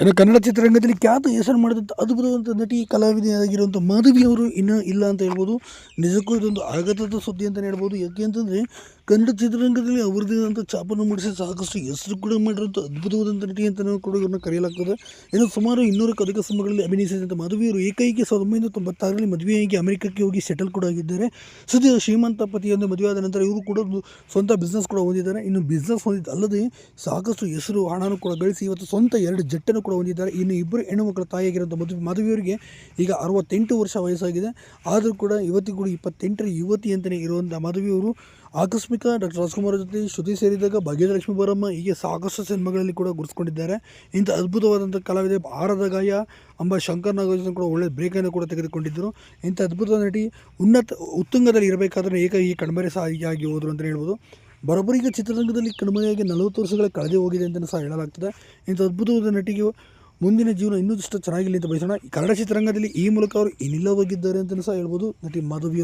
ಇನ್ನು ಕನ್ನಡ ಚಿತ್ರರಂಗದಲ್ಲಿ ಖ್ಯಾತ ಹೆಸರು ಮಾಡಿದಂಥ ಅದ್ಭುತವಂತ ನಟಿ ಕಲಾವಿದೆಯಾಗಿರುವಂಥ ಮಾಧವಿ ಅವರು ಇನ್ನೂ ಇಲ್ಲ ಅಂತ ಹೇಳ್ಬೋದು. ನಿಜಕ್ಕೂ ಇದೊಂದು ಆಘಾತದ ಸುದ್ದಿ ಅಂತಲೇ ಹೇಳ್ಬೋದು. ಯಾಕೆ ಅಂತಂದರೆ ಕನ್ನಡ ಚಿತ್ರರಂಗದಲ್ಲಿ ಅವರದೇದಂಥ ಛಾಪನ್ನು ಮೂಡಿಸಿ ಸಾಕಷ್ಟು ಹೆಸರು ಕೂಡ ಮಾಡಿರುವಂಥ ಅದ್ಭುತವಾದಂಥ ನಟಿ ಅಂತಲೂ ಕೂಡ ಇವ್ರನ್ನ ಕರೆಯಲಾಗ್ತದೆ. ಇನ್ನು ಸುಮಾರು ಇನ್ನೂರಕ್ಕೂ ಅಧಿಕ ಸಿನಿಮಾಗಳಲ್ಲಿ ಅಭಿನಯಿಸಿದಂಥ ಮಾಧವಿಯವರು ಏಕೈಕ ಸಾವಿರದ ಒಂಬೈನೂರ ತೊಂಬತ್ತಾರರಲ್ಲಿ ಮದುವೆಯಾಗಿ ಅಮೆರಿಕಕ್ಕೆ ಹೋಗಿ ಸೆಟಲ್ ಕೂಡ ಆಗಿದ್ದಾರೆ. ಸದ್ಯ ಶ್ರೀಮಂತ ಪತಿಯೊಂದು ಮದುವೆ ಆದ ನಂತರ ಇವರು ಕೂಡ ಒಂದು ಸ್ವಂತ ಬಿಸ್ನೆಸ್ ಕೂಡ ಹೊಂದಿದ್ದಾರೆ. ಇನ್ನು ಬಿಸ್ನೆಸ್ ಹೊಂದಿದ್ದು ಅಲ್ಲದೆ ಸಾಕಷ್ಟು ಹೆಸರು, ಹಣನೂ ಕೂಡ ಗಳಿಸಿ ಇವತ್ತು ಸ್ವಂತ ಎರಡು ಜಟ್ಟನ್ನು ಕೂಡ ಹೊಂದಿದ್ದಾರೆ. ಇನ್ನು ಇಬ್ಬರು ಹೆಣ್ಣುಮಕ್ಕಳ ತಾಯಿಯಾಗಿರುವಂಥ ಮದುವೆ, ಮದುವೆಯವರಿಗೆ ಈಗ ಅರವತ್ತೆಂಟು ವರ್ಷ ವಯಸ್ಸಾಗಿದೆ. ಆದರೂ ಕೂಡ ಇವತ್ತಿಗೂ ಕೂಡ ಇಪ್ಪತ್ತೆಂಟರ ಯುವತಿ ಅಂತಲೇ ಇರುವಂಥ ಮದುವೆಯವರು ಆಕಸ್ಮಿಕ ಡಾಕ್ಟರ್ ರಾಜ್ಕುಮಾರ್ ಜೊತೆ ಶ್ರುತಿ ಸೇರಿದಾಗ ಭಾಗ್ಯಲಕ್ಷ್ಮಿ ಬರಮ್ಮ ಹೀಗೆ ಸಾಕಷ್ಟು ಸಿನಿಮಾಗಳಲ್ಲಿ ಕೂಡ ಗುರುತಿಸ್ಕೊಂಡಿದ್ದಾರೆ. ಇಂಥ ಅದ್ಭುತವಾದಂಥ ಕಲಾವಿದೆ ಆರದ ಗಾಯ ಅಂಬ ಶಂಕರ್ ನಾಗರಾಜನ್ ಕೂಡ ಒಳ್ಳೆಯ ಬ್ರೇಕನ್ನು ಕೂಡ ತೆಗೆದುಕೊಂಡಿದ್ದರು. ಇಂಥ ಅದ್ಭುತವಾದ ನಟಿ ಉನ್ನತ ಉತ್ತುಂಗದಲ್ಲಿ ಇರಬೇಕಾದ್ರೆ ಈ ಕಣ್ಮರೆ ಸಾಯಿಗೆ ಹೋದರು ಅಂತಲೇ ಹೇಳ್ಬೋದು. ಬರೋಬ್ಬರಿ ಈಗ ಚಿತ್ರರಂಗದಲ್ಲಿ ಕಣ್ಮರೆಯಾಗಿ ನಲವತ್ತು ವರ್ಷಗಳ ಕಳೆದೇ ಹೋಗಿದೆ ಅಂತಲೂ ಸಹ ಹೇಳಲಾಗ್ತದೆ. ಇಂಥ ಅದ್ಭುತವಾದ ನಟಿಗೆ ಮುಂದಿನ ಜೀವನ ಇನ್ನೂ ಇಷ್ಟು ಚೆನ್ನಾಗಿಲ್ಲ ಅಂತ ಬಯಸೋಣ. ಕನ್ನಡ ಚಿತ್ರರಂಗದಲ್ಲಿ ಈ ಮೂಲಕ ಅವರು ಇನ್ನಿಲ್ಲವಾಗಿದ್ದಾರೆ ಅಂತಲೂ ಸಹ ಹೇಳ್ಬೋದು ನಟಿ ಮಾಧವಿ ಅವರು